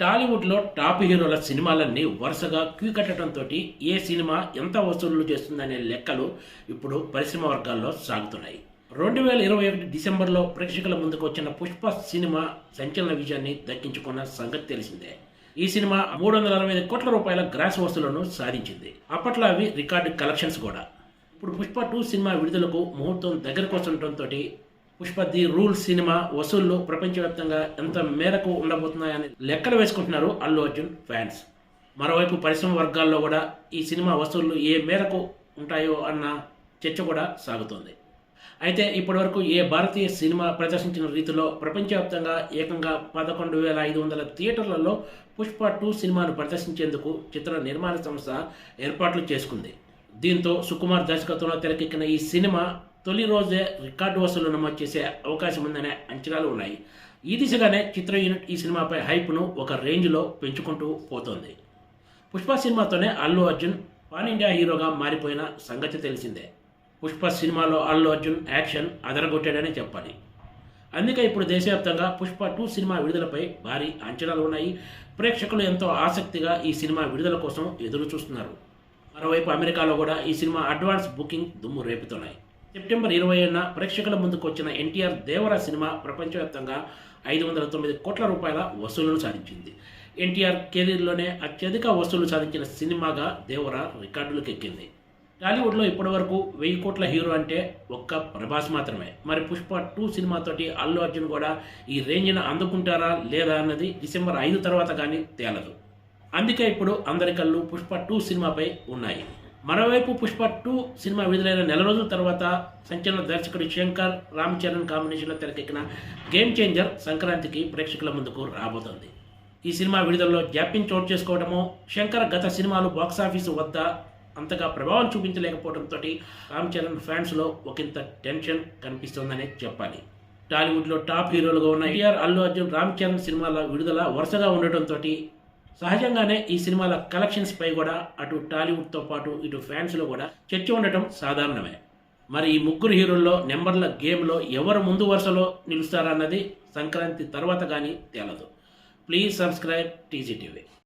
టాలీవుడ్లో టాప్ హీరోల సినిమాలన్నీ వరుసగా క్యూ కట్టడంతో ఏ సినిమా ఎంత వసూళ్ళు చేస్తుందనే లెక్కలు ఇప్పుడు పరిశ్రమ వర్గాల్లో సాగుతున్నాయి. రెండు వేల ఇరవై ఒకటి డిసెంబర్లో ప్రేక్షకుల ముందుకు వచ్చిన పుష్ప సినిమా సంచలన విజయాన్ని దక్కించుకున్న సంగతి తెలిసిందే. ఈ సినిమా మూడు వందల అరవై ఐదు కోట్ల రూపాయల గ్రాస్ వసూలను సాధించింది. అప్పట్లో అవి రికార్డు కలెక్షన్స్ కూడా. ఇప్పుడు పుష్ప టూ సినిమా విడుదలకు ముహూర్తం దగ్గరకు వస్తుండటంతో పుష్ప ది రూల్ సినిమా వసూళ్ళు ప్రపంచవ్యాప్తంగా ఎంత మేరకు ఉండబోతున్నాయని లెక్కలు వేసుకుంటున్నారు అల్లు అర్జున్ ఫ్యాన్స్. మరోవైపు పరిశ్రమ వర్గాల్లో కూడా ఈ సినిమా వసూళ్ళు ఏ మేరకు ఉంటాయో అన్న చర్చ కూడా సాగుతోంది. అయితే ఇప్పటివరకు ఏ భారతీయ సినిమా ప్రదర్శించిన రీతిలో ప్రపంచవ్యాప్తంగా ఏకంగా పదకొండు వేల ఐదు వందల థియేటర్లలో పుష్ప టూ సినిమాను ప్రదర్శించేందుకు చిత్ర నిర్మాణ సంస్థ ఏర్పాట్లు చేసుకుంది. దీంతో సుకుమార్ దర్శకత్వంలో తెరకెక్కిన ఈ సినిమా తొలి రోజే రికార్డు వసూలు నమోదు చేసే అవకాశం ఉందనే అంచనాలు ఉన్నాయి. ఈ దిశగానే చిత్ర యూనిట్ ఈ సినిమాపై హైప్ను ఒక రేంజ్లో పెంచుకుంటూ పోతోంది. పుష్ప సినిమాతోనే అల్లు అర్జున్ పాన్ ఇండియా హీరోగా మారిపోయిన సంగతి తెలిసిందే. పుష్ప సినిమాలో అల్లు అర్జున్ యాక్షన్ అదరగొట్టాడనే చెప్పాలి. అందుకే ఇప్పుడు దేశవ్యాప్తంగా పుష్ప టూ సినిమా విడుదలపై భారీ అంచనాలు ఉన్నాయి. ప్రేక్షకులు ఎంతో ఆసక్తిగా ఈ సినిమా విడుదల కోసం ఎదురు చూస్తున్నారు మరోవైపు అమెరికాలో కూడా ఈ సినిమా అడ్వాన్స్ బుకింగ్ దుమ్ము రేపుతున్నాయి. సెప్టెంబర్ ఇరవై ఏడున ప్రేక్షకుల ముందుకు వచ్చిన ఎన్టీఆర్ దేవర సినిమా ప్రపంచవ్యాప్తంగా ఐదు వందల తొమ్మిది కోట్ల రూపాయల వసూళ్ళను సాధించింది. ఎన్టీఆర్ కెరీర్లోనే అత్యధిక వసూలు సాధించిన సినిమాగా దేవర రికార్డులకు ఎక్కింది టాలీవుడ్లో ఇప్పటివరకు వెయ్యి కోట్ల హీరో అంటే ఒక్క ప్రభాస్ మాత్రమే. మరి పుష్ప టూ సినిమాతోటి అల్లు అర్జున్ కూడా ఈ రేంజ్ను అందుకుంటారా లేదా అన్నది డిసెంబర్ ఐదు తర్వాత కానీ తేలదు. అందుకే ఇప్పుడు అందరి కళ్ళు పుష్ప టూ సినిమాపై ఉన్నాయి. మరోవైపు పుష్ప టూ సినిమా విడుదలైన నెల రోజుల తర్వాత సంచలన దర్శకుడు శంకర్ రామ్ చరణ్ కాంబినేషన్లో తెరకెక్కిన గేమ్ చేంజర్ సంక్రాంతికి ప్రేక్షకుల ముందుకు రాబోతోంది. ఈ సినిమా విడుదలలో జాప్యం చోటు చేసుకోవడము శంకర్ గత సినిమాలు బాక్సాఫీసు వద్ద అంతగా ప్రభావం చూపించలేకపోవడంతో రామ్ చరణ్ ఫ్యాన్స్లో ఒకంత టెన్షన్ కనిపిస్తోందనే చెప్పాలి. టాలీవుడ్లో టాప్ హీరోలుగా ఉన్న ఎన్టీఆర్ అల్లు అర్జున్ రామ్ చరణ్ సినిమాల విడుదల వరుసగా ఉండటంతో సహజంగానే ఈ సినిమాల కలెక్షన్స్ పై కూడా అటు టాలీవుడ్తో పాటు ఇటు ఫ్యాన్స్లో కూడా చర్చ ఉండటం సాధారణమే. మరి ఈ ముగ్గురు హీరోల్లో నెంబర్ల గేమ్లో ఎవరు ముందు వరుసలో నిలుస్తారన్నది సంక్రాంతి తర్వాత కానీ తేలదు. Please subscribe TG TV.